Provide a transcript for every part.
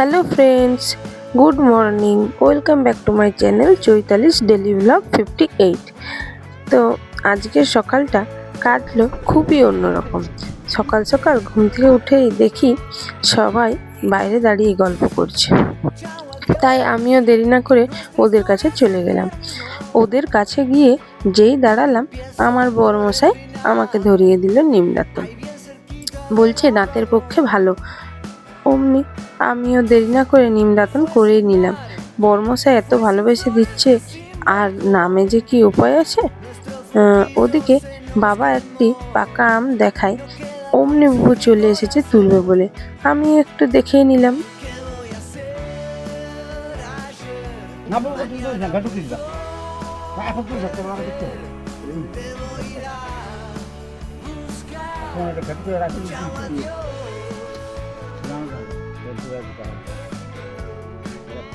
Hello friends good morning welcome back to my channel Chaitali's daily blog fifty eight তো আজকের সকালটা কাটলো খুবই অন্যরকম। সকাল সকাল ঘুম থেকে উঠেই দেখি সবাই বাইরে দাঁড়িয়ে গল্প করছে। তাই আমিও দেরি না করে ওদের কাছে চলে গেলাম। ওদের কাছে গিয়ে যেই দাঁড়ালাম, আমার বড়মশাই আমাকে ধরিয়ে দিল নিমরাতন বলছে, দাঁতের পক্ষে ভালো। অমনি আমিও দেরি না করে নিমদাতন করেই নিলাম। বর্মশাই এত ভালোবেসে দিচ্ছে আর নামে যে কি উপায় আছে? ওদিকে বাবা একটি পাকা আম দেখায় অমনি বুবু চলে এসেছে তুলবে বলে। আমি একটু দেখেই নিলাম। না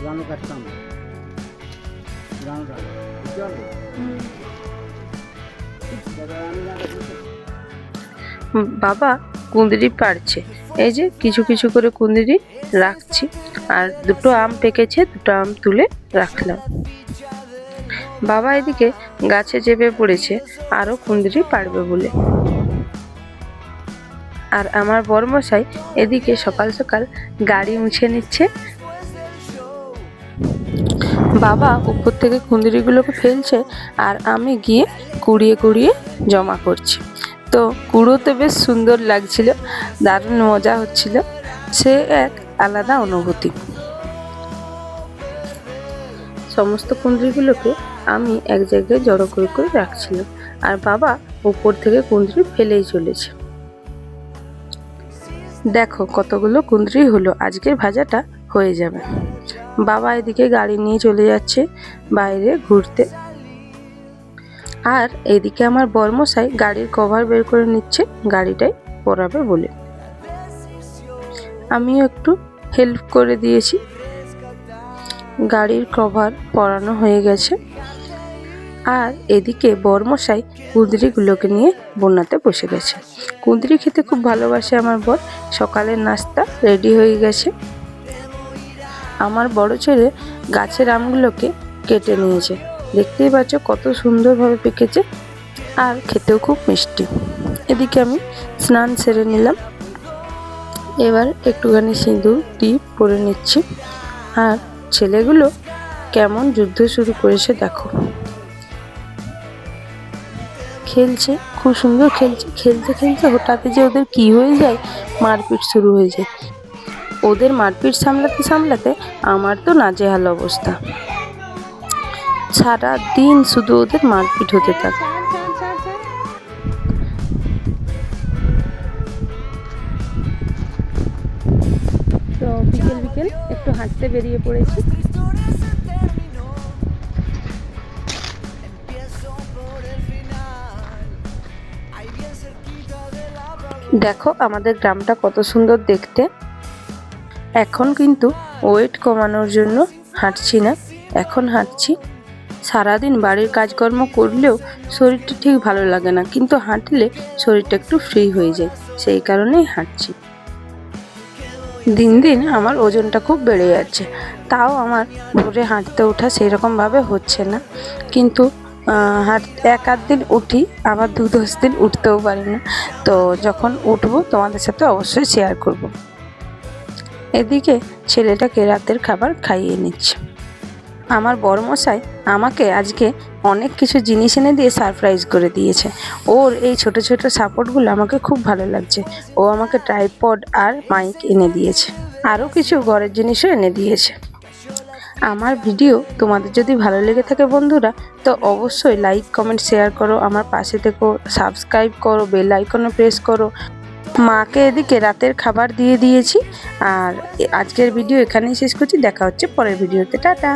পুরানো কাটতাম পুরানো উম, বাবা কুঁদরি পাড়ছে। এই যে কিছু কিছু করে কুঁদরি রাখছি। আর দুটো আম পেকেছে দুটো আম তুলে রাখলাম। বাবা এদিকে গাছে চেপে পড়েছে আরও কুঁদরি পারবে বলে। আর আমার বর্মশাই এদিকে সকাল সকাল গাড়ি মুছে নিচ্ছে বাবা উপর থেকে কুঁদরিগুলোকে ফেলছে আর আমি গিয়ে কুড়িয়ে কুড়িয়ে জমা করছি। তো কুড়োতে বেশ সুন্দর লাগছিল, দারুণ মজা হচ্ছিল। সে এক আলাদা অনুভূতি। সমস্ত কুঁদরিগুলোকে আমি এক জায়গায় জড়ো করে করে রাখছিলাম। আর বাবা উপর থেকে কুঁদরি ফেলেই চলেছে। দেখো কতগুলো কুঁদরি হলো, আজকের ভাজাটা হয়ে যাবে। বাবা এদিকে গাড়ি নিয়ে চলে যাচ্ছে বাইরে ঘুরতে। আর এদিকে আমার বর্মশাই গাড়ির কভার বের করে নিচ্ছে, গাড়িটাই পরাবে বলে। আমিও একটু হেল্প করে দিয়েছি। গাড়ির কভার পরানো হয়ে গেছে। আর এদিকে বর্মশাই কুঁদরিগুলোকে নিয়ে বন্যাতে বসে গেছে। কুঁদরি খেতে খুব ভালোবাসে আমার বর। সকালের নাস্তা রেডি হয়ে গেছে। আমার বড় ছেলে গাছের আমগুলোকে কেটে নিয়েছে। দেখতেই পাচ্ছ কত সুন্দরভাবে পেকেছে আর খেতেও খুব মিষ্টি। এদিকে আমি স্নান সেরে নিলাম। এবার একটুখানি সিঁদুর টিপ পরে নিচ্ছি। আর ছেলেগুলো কেমন যুদ্ধ শুরু করেছে দেখো। খেলছে, খুব সুন্দর খেলছে। খেলতে খেলতে হঠাৎ যে ওদের কি হয়ে যায়, মারপিট শুরু হয়ে যায়। ওদের মারপিট সামলাতে সামলাতে আমার তো নাজেহাল অবস্থা। সারা দিন শুধু ওদের মারপিট হতে থাকে। তো বিকেল বিকেল একটু হাঁটতে বেরিয়ে পড়েছি। দেখো আমাদের গ্রামটা কত সুন্দর দেখতে। এখন কিন্তু ওয়েট কমানোর জন্য হাঁটছি না। এখন হাঁটছি। সারাদিন বাড়ির কাজকর্ম করলেও শরীরটা ঠিক ভালো লাগে না, কিন্তু হাঁটলে শরীরটা একটু ফ্রি হয়ে যায়, সেই কারণেই হাঁটছি। দিন দিন আমার ওজনটা খুব বেড়ে যাচ্ছে, তাও আমার ভোরে হাঁটতে ওঠা সেই রকমভাবে হচ্ছে না। কিন্তু এক আধ দিন উঠি, আবার দু দশ দিন উঠতেও পারি না। তো যখন উঠবো তোমাদের সাথে অবশ্যই শেয়ার করব। এদিকে ছেলেটাকে রাতের খাবার খাইয়ে নিচ্ছে। আমার বড়মশাই আমাকে আজকে অনেক কিছু জিনিস এনে দিয়ে সারপ্রাইজ করে দিয়েছে। ওর এই ছোট ছোট সাপোর্টগুলো আমাকে খুব ভালো লাগছে। ও আমাকে ট্রাইপড আর মাইক এনে দিয়েছে। আরও কিছু ঘরের জিনিসও এনে দিয়েছে। আমার ভিডিও তোমাদের যদি ভালো লেগে থাকে বন্ধুরা, তো অবশ্যই লাইক কমেন্ট শেয়ার করো, আমার পাশে থেকো সাবস্ক্রাইব করো বেল আইকনে প্রেস করো। মাকে এদিকে রাতের খাবার দিয়ে দিয়েছি, আর আজকের ভিডিও এখানেই শেষ করছি, দেখা হচ্ছে পরের ভিডিওতে টাটা।